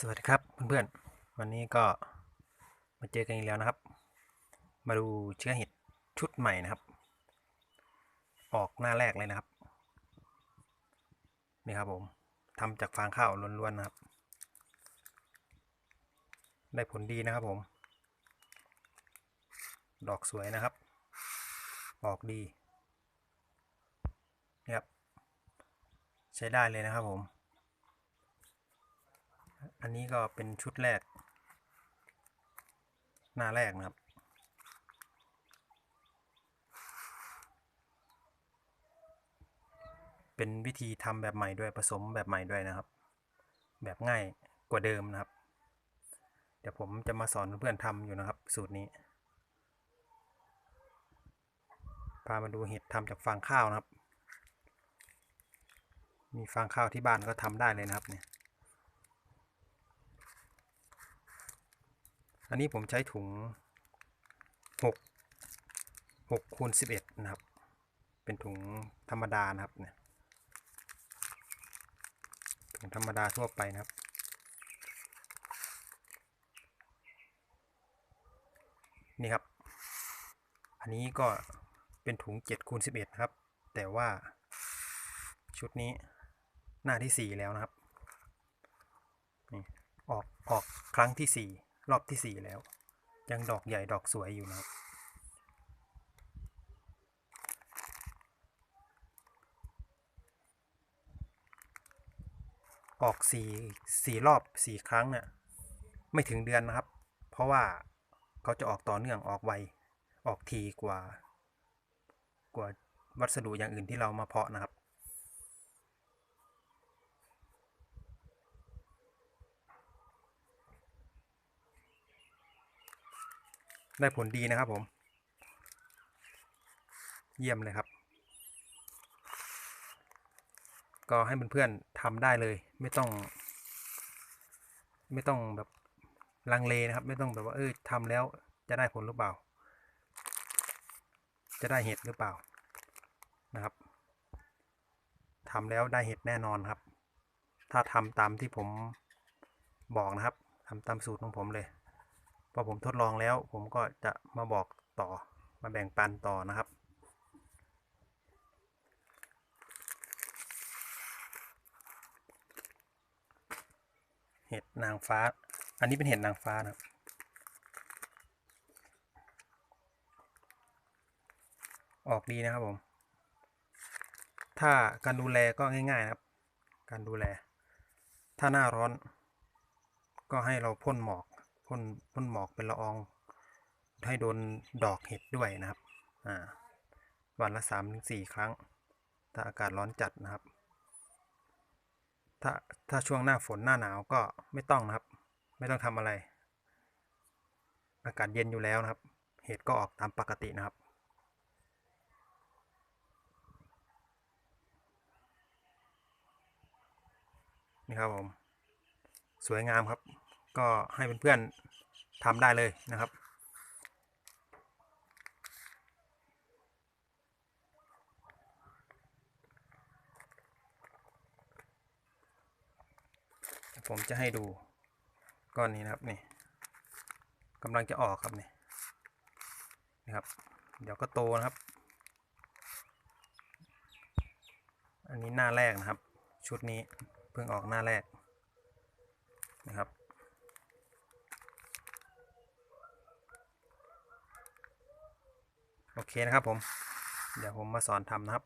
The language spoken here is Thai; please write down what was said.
สวัสดีครับเพื่อนๆ วันนี้ก็มาเจอกันอีกแล้วนะครับ มาดูเชื้อเห็ดชุดใหม่นะครับ ออกหน้าแรกเลยนะครับ นี่ครับผมทำจากฟางข้าวล้วนๆนะครับ ได้ผลดีนะครับผม ดอกสวยนะครับ ออกดีนี่ครับ ใช้ได้เลยนะครับผม อันนี้ก็เป็นชุดแรก หน้าแรกนะครับ เป็นวิธีทำแบบใหม่ด้วยผสมแบบใหม่ด้วยนะครับ แบบง่ายกว่าเดิมนะครับ เดี๋ยวผมจะมาสอนเพื่อนๆทำอยู่นะครับ สูตรนี้พามาดูเห็ดทำจากฟางข้าวนะครับ มีฟางข้าวที่บ้านก็ทำได้เลยนะครับเนี่ย อันนี้ผมใช้ถุงหกหกคูณสิบเอ็ดนะครับ เป็นถุงธรรมดานะครับเนี่ยถุงธรรมดาทั่วไปนะครับนี่ครับ อันนี้ก็เป็นถุง7คูณ11 นะครับ แต่ว่าชุดนี้หน้าที่ 4 แล้วนะครับ นี่ ออก ออกครั้งที่ 4 รอบที่4แล้ว ยังดอกใหญ่ดอกสวยอยู่นะครับออกสี่สี่รอบสี่ครั้งเนี่ยไม่ถึงเดือนนะครับ เพราะว่าเขาจะออกต่อเนื่องออกไวออกทีกว่า กว่าวัสดุอย่างอื่นที่เรามาเพาะนะครับ ได้ผลดีนะครับผม เยี่ยมเลยครับ ก็ให้เพื่อนๆทำได้เลย ไม่ต้อง ไม่ต้องแบบลังเลนะครับ ไม่ต้องแบบว่าเออทำแล้วจะได้ผลหรือเปล่า จะได้เห็ดหรือเปล่านะครับทำแล้วได้เห็ดแน่นอนครับ ถ้าทำตามที่ผมบอกนะครับทำตามสูตรของผมเลย พอผมทดลองแล้ว ผมก็จะมาบอกต่อมาแบ่งปันต่อนะครับ เห็ดนางฟ้า อันนี้เป็นเห็ดนางฟ้านะครับออกดีนะครับผม ถ้าการดูแลก็ง่าย ๆ นะครับ การดูแล ถ้าหน้าร้อน ก็ให้เราพ่นหมอก พ่นพ่นหมอกเป็นละออง ให้โดนดอกเห็ดด้วยนะครับอ่าวันละสามถึงสี่ครั้ง ถ้าอากาศร้อนจัดนะครับ ถ้าถ้าช่วงหน้าฝนหน้าหนาวก็ไม่ต้องนะครับ ไม่ต้องทำอะไร อากาศเย็นอยู่แล้วนะครับ เห็ดก็ออกตามปกตินะครับนี่ครับผม สวยงามครับ ก็ให้เพื่อนๆทำได้เลยนะครับ ผมจะให้ดูก้อนนี้นะครับนี่กำลังจะออกครับนี่นะครับ เดี๋ยวก็โตนะครับ อันนี้หน้าแรกนะครับ ชุดนี้เพิ่งออกหน้าแรกนะครับ โอเคนะครับผม เดี๋ยวผมมาสอนทำนะครับ